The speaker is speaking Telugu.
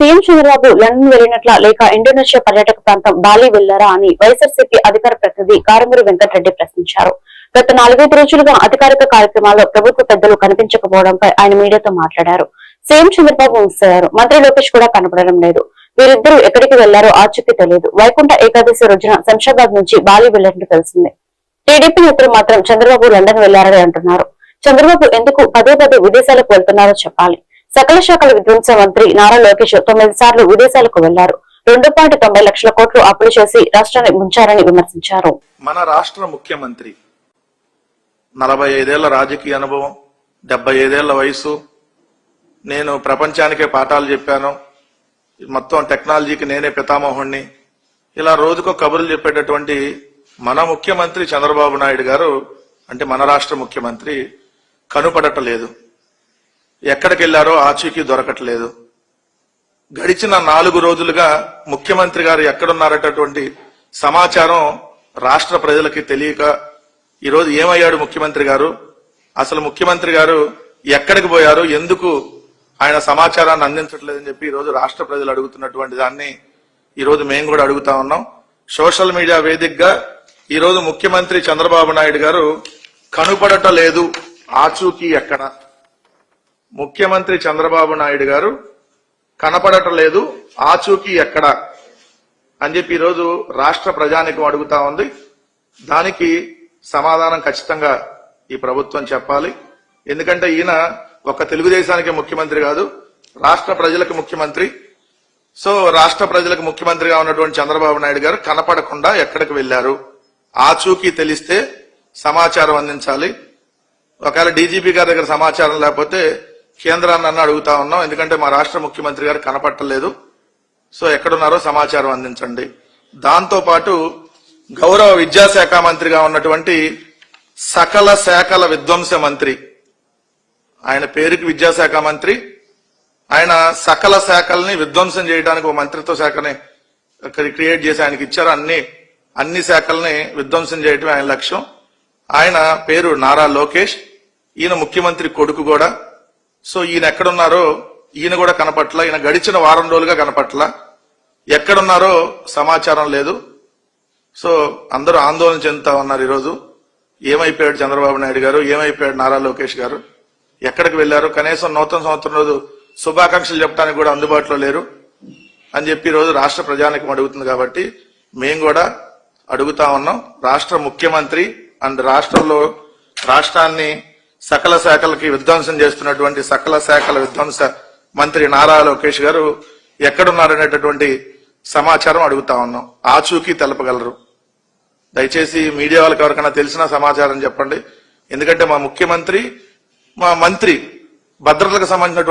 సీఎం చంద్రబాబు లండన్ వెళ్ళినట్ల లేక ఇండోనేషియా పర్యాటక ప్రాంతం బాలి వెళ్ళారా అని వైఎస్ఆర్సీపీ అధికార ప్రతినిధి కారుమూరి వెంకటరెడ్డి ప్రశ్నించారు. గత నాలుగైదు రోజులుగా అధికారిక కార్యక్రమాల్లో ప్రభుత్వ పెద్దలు కనిపించకపోవడంపై ఆయన మీడియాతో మాట్లాడారు. సీఎం చంద్రబాబు మిస్ మంత్రి లోకేష్ కూడా కనపడడం లేదు. వీరిద్దరూ ఎక్కడికి వెళ్ళారో ఆచూకీ తెలియదు. వైకుంఠ ఏకాదశి రోజున శంషాబాద్ నుంచి బాలి వెళ్ళినట్టు తెలిసింది. టీడీపీ నేతలు మాత్రం చంద్రబాబు లండన్ వెళ్ళారని అంటున్నారు. చంద్రబాబు ఎందుకు పదే పదే విదేశాలకు వెళ్తున్నారో చెప్పాలి. సకల శాఖల విధ్వంస మంత్రి నారా లోకేష్ తొమ్మిది సార్లు విదేశాలకు వెళ్ళారు. రెండు పాయింట్ తొంభై లక్షల కోట్లు అప్పులు చేసి రాష్ట్రాన్ని ముంచారని విమర్శించారు. మన రాష్ట్ర ముఖ్యమంత్రి నలభై ఐదేళ్ళ రాజకీయ అనుభవం డెబ్బై ఐదేళ్ళ వయసు నేను ప్రపంచానికే పాఠాలు చెప్పాను. మొత్తం టెక్నాలజీకి నేనే పితామోహుణ్ణి. ఇలా రోజుకో కబుర్లు చెప్పేటటువంటి మన ముఖ్యమంత్రి చంద్రబాబు నాయుడు గారు అంటే మన రాష్ట్ర ముఖ్యమంత్రి కనుపడటలేదు. ఎక్కడికి వెళ్ళారో ఆచూకీ దొరకట్లేదు. గడిచిన నాలుగు రోజులుగా ముఖ్యమంత్రి గారు ఎక్కడున్నారటటువంటి సమాచారం రాష్ట్ర ప్రజలకి తెలియక ఈరోజు ఏమయ్యాడు ముఖ్యమంత్రి గారు? అసలు ముఖ్యమంత్రి గారు ఎక్కడికి పోయారు? ఎందుకు ఆయన సమాచారాన్ని అందించట్లేదని చెప్పి ఈరోజు రాష్ట్ర ప్రజలు అడుగుతున్నటువంటి దాన్ని ఈరోజు మేము కూడా అడుగుతా ఉన్నాం. సోషల్ మీడియా వేదికగా ఈరోజు ముఖ్యమంత్రి చంద్రబాబు నాయుడు గారు కనుపడట లేదు ఆచూకీ ఎక్కడ? ముఖ్యమంత్రి చంద్రబాబు నాయుడు గారు కనపడటం లేదు ఆచూకీ ఎక్కడ? అని చెప్పి ఈరోజు రాష్ట్ర ప్రజానికం అడుగుతా ఉంది. దానికి సమాధానం ఖచ్చితంగా ఈ ప్రభుత్వం చెప్పాలి. ఎందుకంటే ఈయన ఒక తెలుగుదేశానికి ముఖ్యమంత్రి కాదు రాష్ట్ర ప్రజలకు ముఖ్యమంత్రి. సో రాష్ట్ర ప్రజలకు ముఖ్యమంత్రిగా ఉన్నటువంటి చంద్రబాబు నాయుడు గారు కనపడకుండా ఎక్కడికి వెళ్ళారు ఆచూకీ తెలిస్తే సమాచారం అందించాలి. ఒకవేళ డీజీపీ గారి దగ్గర సమాచారం లేకపోతే కేంద్రాన్ని అన్న అడుగుతా ఉన్నాం. ఎందుకంటే మా రాష్ట్ర ముఖ్యమంత్రి గారు కనపట్టలేదు. సో ఎక్కడున్నారో సమాచారం అందించండి. దాంతో పాటు గౌరవ విద్యాశాఖ మంత్రిగా ఉన్నటువంటి సకల శాఖల విధ్వంస మంత్రి ఆయన పేరుకి విద్యాశాఖ మంత్రి ఆయన సకల శాఖల్ని విధ్వంసం చేయడానికి ఒక మంత్రిత్వ శాఖని క్రియేట్ చేసి ఆయనకి ఇచ్చారు. అన్ని అన్ని శాఖల్ని విధ్వంసం చేయటమే ఆయన లక్ష్యం. ఆయన పేరు నారా లోకేష్. ఈయన ముఖ్యమంత్రి కొడుకు కూడా. సో ఈయన ఎక్కడున్నారో ఈయన కూడా కనపట్ల ఈయన గడిచిన వారం రోజులుగా కనపట్ల. ఎక్కడున్నారో సమాచారం లేదు. సో అందరూ ఆందోళన చెందుతా ఉన్నారు ఈరోజు. ఏమైపోయాడు చంద్రబాబు నాయుడు గారు? ఏమైపోయాడు నారా లోకేష్ గారు? ఎక్కడికి వెళ్ళారు కనీసం నూతన సంవత్సరం రోజు శుభాకాంక్షలు చెప్పడానికి కూడా అందుబాటులో లేరు. అని చెప్పి ఈరోజు రోజు రాష్ట్ర ప్రజానికం అడుగుతుంది కాబట్టి మేము కూడా అడుగుతా ఉన్నాం. రాష్ట్ర ముఖ్యమంత్రి అండ్ రాష్ట్రంలో రాష్ట్రాన్ని సకల శాఖలకి విధ్వంసం చేస్తున్నటువంటి సకల శాఖల విధ్వంస మంత్రి నారా లోకేష్ గారు ఎక్కడున్నారనేటటువంటి సమాచారం అడుగుతా ఉన్నాం. ఆచూకీ తెలపగలరు. దయచేసి మీడియా వాళ్ళకి ఎవరికైనా తెలిసిన సమాచారం చెప్పండి. ఎందుకంటే మా ముఖ్యమంత్రి మా మంత్రి భద్రతలకు సంబంధించిన